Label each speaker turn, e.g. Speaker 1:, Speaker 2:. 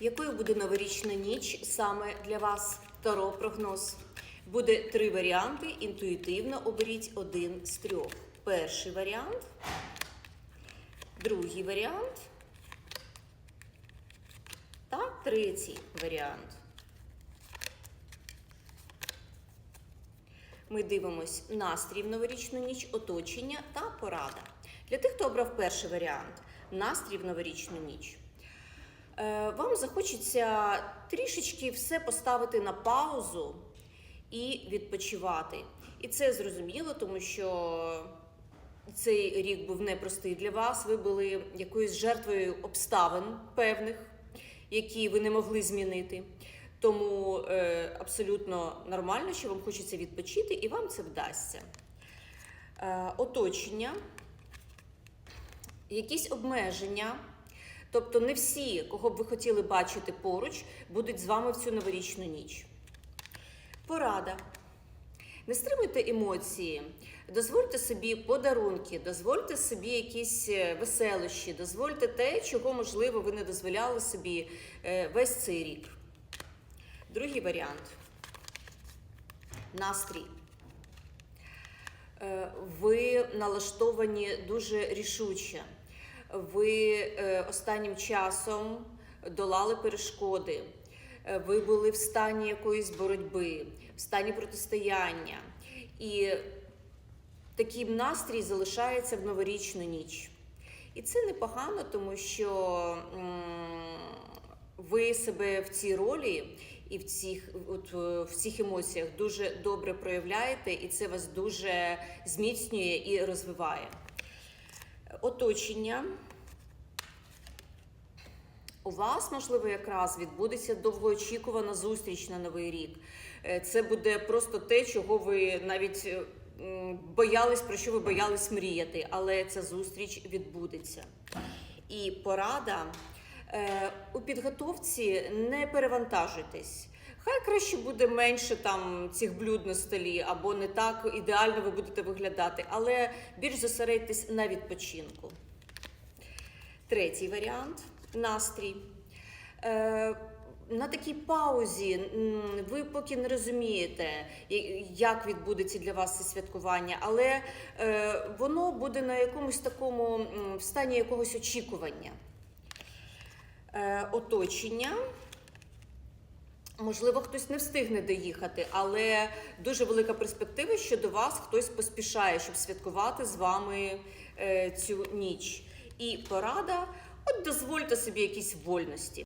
Speaker 1: Якою буде новорічна ніч саме для вас? Таро прогноз. Буде три варіанти. Інтуїтивно оберіть один з трьох. Перший варіант, другий варіант та третій варіант. Ми дивимось настрій в новорічну ніч, оточення та порада. Для тих, хто обрав перший варіант настрій в новорічну ніч. Е, Вам захочеться трішечки все поставити на паузу і відпочивати. І це зрозуміло, тому що цей рік був непростий для вас. Ви були якоюсь жертвою обставин певних, які ви не могли змінити. Тому е, абсолютно нормально, що вам хочеться відпочити, і вам це вдасться. Е, оточення, якісь обмеження. Тобто не всі, кого б ви хотіли бачити поруч, будуть з вами в цю новорічну ніч. Порада. Не стримуйте емоції, дозвольте собі подарунки, дозвольте собі якісь е, веселощі, дозвольте те, чого, можливо, ви не дозволяли собі е, весь цей рік. Другий варіант. Настрій. Е, Ви налаштовані дуже рішуче. Ви е, останнім часом долали перешкоди. Е, Ви були в стані якоїсь боротьби, в стані протистояння. І такий настрій залишається в новорічну ніч. І це непогано, тому що ви себе в цій ролі і в цих, от, е, в цих емоціях дуже добре проявляєте, і це вас дуже зміцнює і розвиває. Оточення. У вас, можливо, якраз відбудеться довгоочікувана зустріч на новий рік. Е, Це буде просто те, чого ви навіть е, боялись, про що ви боялись мріяти, але ця зустріч відбудеться. І порада е, у підготовці не перевантажуйтесь. Хай краще буде менше там цих блюд на столі, або не так ідеально ви будете виглядати, але більш зосередьтесь на відпочинку. Третій варіант настрій. Е, на такій паузі ви поки не розумієте, як відбудеться для вас це святкування, але е, воно буде на якомусь такому в стані якогось очікування. Е, оточення. Можливо, хтось не встигне доїхати, але дуже велика перспектива, що до вас хтось поспішає, щоб святкувати з вами е, цю ніч. І порада, от дозвольте собі якісь вольності.